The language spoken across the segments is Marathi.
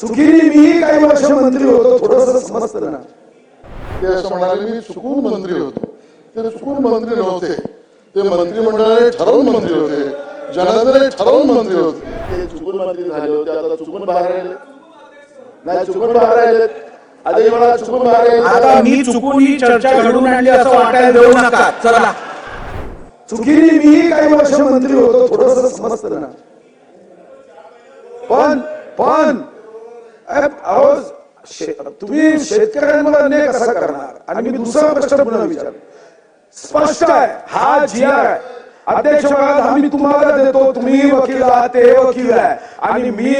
चुकीने मीही काही वर्ष मंत्री होतो थोडस समजतं ना. ते असं म्हणाले मी चुकून मंत्री होतो. ते चुकून मंत्री नव्हते. ते मंत्रिमंडळाने ठरवून मंत्री होते. जनार्दने ठरवून मंत्री होते. ते चुकून मंत्री झाले होते आता चुकून बाहेर राहिले नाही चुकून बाहेर राहिले आधी मला चुकून बाहेर आता मी चुकून ही चर्चा घडून आणली असं वाटायला देऊ नका. चला. चुकीने मीही काही वर्ष मंत्री होतो थोडस समजतं ना. पण पण अ- अहो शे- तुम्ही शेतकऱ्यांवर अन्याय कसा करणार आणि मी दुसरा प्रश्न पुन्हा विचार स्पष्ट आहे हा जी आर आहे अध्यक्ष महाराज आम्ही तुम्हाला देतो तुम्ही वकील आहात ते वकील आहे आणि मी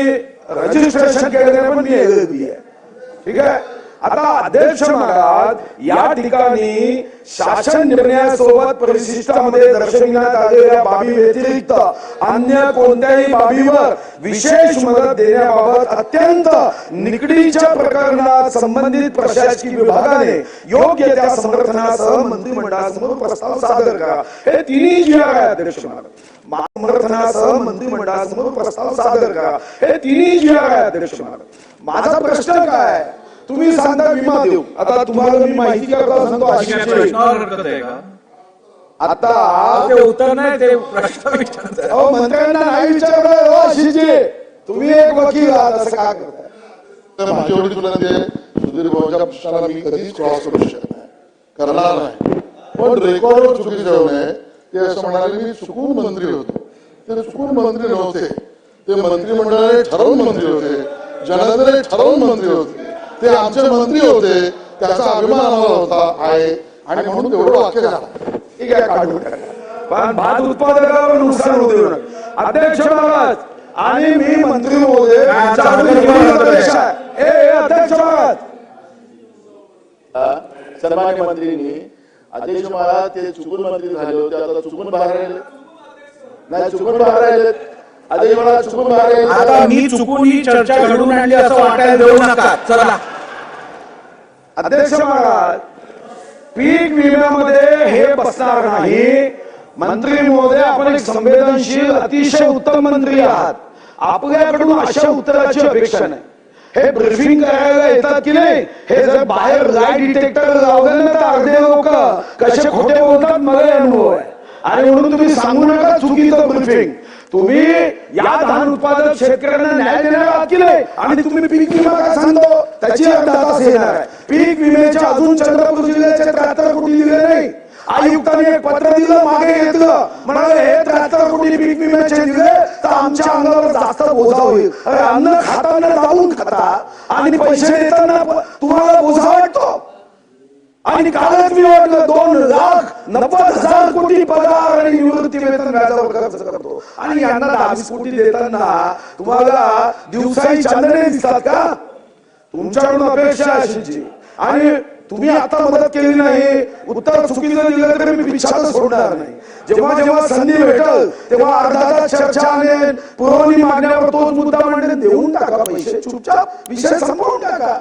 रजिस्ट्रेशन केलेलं पण मी LLB आहे ठीक आहे आता अध्यक्ष महाराज या ठिकाणी शासन निर्णयासोबत परिशिष्टामध्ये दर्शविण्यात आलेल्या बाबी व्यतिरिक्त अन्य कोणत्याही बाबीवर विशेष मदत देण्याबाबत अत्यंत निकडीच्या प्रकरणात संबंधित प्रशासकीय विभागाने योग्य त्या समर्थनासह मंत्रिमंडळासमोर प्रस्ताव सादर करा. हे तिन्ही जी आहे अध्यक्ष महाराज. समर्थनासह मंत्रिमंडळासमोर प्रस्ताव सादर करा. हे तिन्ही जी आहे अध्यक्ष महाराज. माझा प्रश्न काय आहे? तुम्ही सांगता विमा देऊ. आता तुम्हाला मी माहिती करता सांगतो? आहे. का? आता ते उत्तर नाही ते प्रश्न विचारत आहे. अहो मंत्र्यांना नाही विचारलं हो आशिषजी तुम्ही एक वकील आहात असं का करताय? एवढी विनंती आहे सुधीर भाऊच्या प्रश्नाला मी कधीच क्रॉस करू शकत नाही. करणार नाही. पण रेकॉर्डवर चुकी जाऊ नये ते असं म्हणाले मी चुकून मंत्री होतो. ते चुकून मंत्री नव्हते. ते मंत्रिमंडळाने ठरवून मंत्री होते. जनार्दने ठरवून मंत्री होते. ते आमचे मंत्री होते त्याचा अभिमान आम्हाला होता आहे. आणि म्हणून तेवढं वाक्य झालं. ठीक आहे काढून टाका पण भात उत्पादकावर नुकसान होऊ देऊ नका अध्यक्ष महाराज आणि मी मंत्री महोदय यांच्याकडून एवढी अपेक्षा आहे. ए ए, अध्यक्ष महाराज. सन्मान्य मंत्रींनी अध्यक्ष महाराज ते चुकून मंत्री झाले होते आता चुकून बाहेर राहिले नाही चुकून बाहेर राहिले आता मी चुकून ही चर्चा घडून आणली असं वाटायला देऊ नका. चला. अध्यक्ष महाराज पीक विम्यामध्ये हे बसणार नाही. मंत्री महोदय आपण एक संवेदनशील अतिशय उत्तम मंत्री आहात. आपल्याकडून अशा उत्तराची अपेक्षा नाही. हे ब्रिफिंग करायला येतात की नाही? हे जर बाहेर लाय डिटेक्टर लावलं ना तर अर्धे लोक कसे खोटे बोलतात मला अनुभव आहे. आणि म्हणून तुम्ही सांगू नका चुकीचं ब्रिफिंग. तुम्ही या धान उत्पादक शेतकऱ्यांना न्याय देणार आहात की नाही. आणि तुम्ही पीक विमा काय सांगतो? त्याची अर्धा येणार आहे. पीक विम्याचे अजून चंद्रपूर जिल्ह्याचे त्र्याहत्तर कोटी दिले नाही. आयुक्तांनी एक पत्र दिलं मागे घेतलं. म्हणाले हे त्र्याहत्तर कोटी पीक विम्याचे दिले तर आमच्या अंगावर जास्त बोजा होईल. अरे अन्न खाताना जाऊन खाता. आणि पैसे देताना तुम्हाला बोजा वाटतो? आणि कालच मी वाटलं दोन लाख नव्वद हजार कोटी पगार आणि निवृत्ती वेतन व्याजावर खर्च करतो. आणि यांना दहावीस कोटी देताना तुम्हाला दिवसाही चांदणे दिसतात का? तुमच्याकडून अपेक्षा अशी आणि तुम्ही आता मदत केली नाही उत्तर चुकीचं दिलं तरी मी पिछाच सोडणार नाही. जेव्हा जेव्हा संधी भेटल तेव्हा अर्धा चर्चा आणेल पुरवणी मागण्यावर तोच मुद्दा मांडेल देऊन टाका पैसे. चुपचाप विषय संपवून टाका.